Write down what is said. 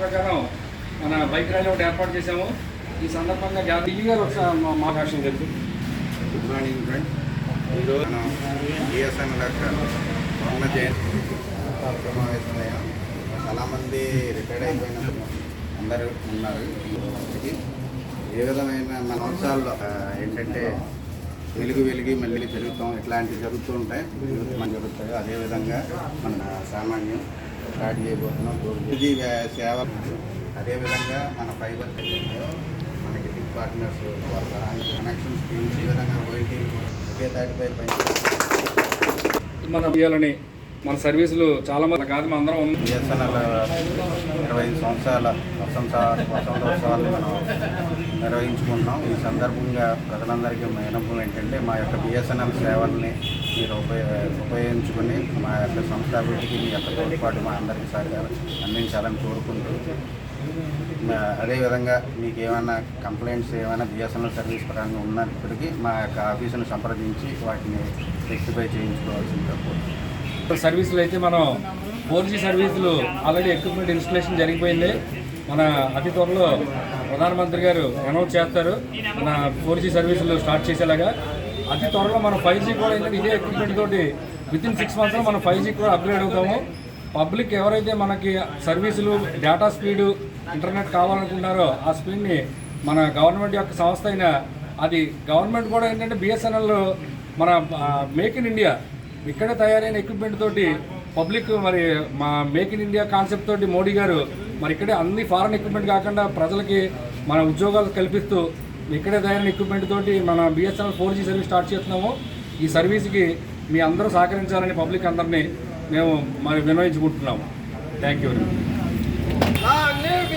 ప్రకారం మన bike rally ఒకటి ఏర్పాటు చేశాము. ఈ సందర్భంగా గ్యా- గారు ఒకసారి మా- మా తెలుసు గుడ్ మార్నింగ్ ఫ్రెండ్ ఈరోజు మనం జయంతి సమావేశమయ్యాం చాలామంది రిటైర్డ్ అయిపోయిన అందరూ ఉన్నారు. ఏ విధమైన మన అంశాల్లో ఏంటంటే వెలుగు వెలిగి మళ్ళీ పెరుగుతాం ఇట్లాంటివి జరుగుతూ ఉంటాయి. మనం జరుగుతాయి అదేవిధంగా మన సామాన్యం స్టార్ట్ చేయబోతున్నాం. ఇది సేవ. అదేవిధంగా మన ఫైబర్ మనకి బిగ్ పార్ట్నర్స్ వాళ్ళ కనెక్షన్ స్కీమ్స్ ఈ విధంగా ఒకే తాటిపై పని మనం ఇవ్వాలని మన సర్వీసులు చాలా మంది కాదు మన అందరం ఉన్నాం. బిఎస్ఎన్ఎల్ ఇరవై ఐదు సంవత్సరాల వసంత వసంతోత్సవాన్ని మనం నిర్వహించుకుంటున్నాం. ఈ సందర్భంగా ప్రజలందరికీ మా వినపం ఏంటంటే మా యొక్క బిఎస్ఎన్ఎల్ సేవల్ని మీరు ఉపయోగ ఉపయోగించుకుని మా యొక్క సంస్థ అభివృద్ధికి మీ యొక్క తోడ్పాటు మా అందరికీ సారిగా అందించాలని కోరుకుంటూ అదేవిధంగా మీకు ఏమైనా కంప్లైంట్స్ ఏమైనా బిఎస్ఎన్ఎల్ సర్వీస్ పరంగా ఉన్నప్పటికీ మా యొక్క ఆఫీసును సంప్రదించి వాటిని రెక్టిఫై చేయించుకోవాల్సింది ఇప్పుడు సర్వీసులు అయితే మనం ఫోర్ జీ సర్వీసులు ఆల్రెడీ ఎక్విప్మెంట్ ఇన్స్టలేషన్ జరిగిపోయింది. మన అతి త్వరలో ప్రధానమంత్రి గారు అనౌన్స్ చేస్తారు. మన ఫోర్ జీ సర్వీసులు స్టార్ట్ చేసేలాగా అతి త్వరలో మనం ఫైవ్ జీ కూడా ఏంటంటే ఇదే ఎక్విప్మెంట్ తోటి విత్ ఇన్ సిక్స్ మంత్స్లో మనం ఫైవ్ జీ కూడా అప్గ్రేడ్ అవుతాము. పబ్లిక్ ఎవరైతే మనకి సర్వీసులు డేటా స్పీడు ఇంటర్నెట్ కావాలనుకుంటారో ఆ స్పీడ్ని మన గవర్నమెంట్ యొక్క సంస్థ అయిన అది గవర్నమెంట్ కూడా ఏంటంటే బిఎస్ఎన్ఎల్ మన మేక్ ఇన్ ఇండియా ఇక్కడే తయారైన ఎక్విప్మెంట్ తోటి పబ్లిక్ మరి మా మేక్ ఇన్ ఇండియా కాన్సెప్ట్ తోటి మోడీ గారు మరి ఇక్కడే అన్ని ఫారెన్ ఎక్విప్మెంట్ కాకుండా ప్రజలకి మన ఉద్యోగాలు కల్పిస్తూ ఇక్కడే తయారైన ఎక్విప్మెంట్ తోటి మన BSNL four G service start చేస్తున్నాము ఈ సర్వీస్కి మీ అందరూ సహకరించాలని పబ్లిక్ అందరినీ మేము మరి వినవించుకుంటున్నాము. Thank you Long live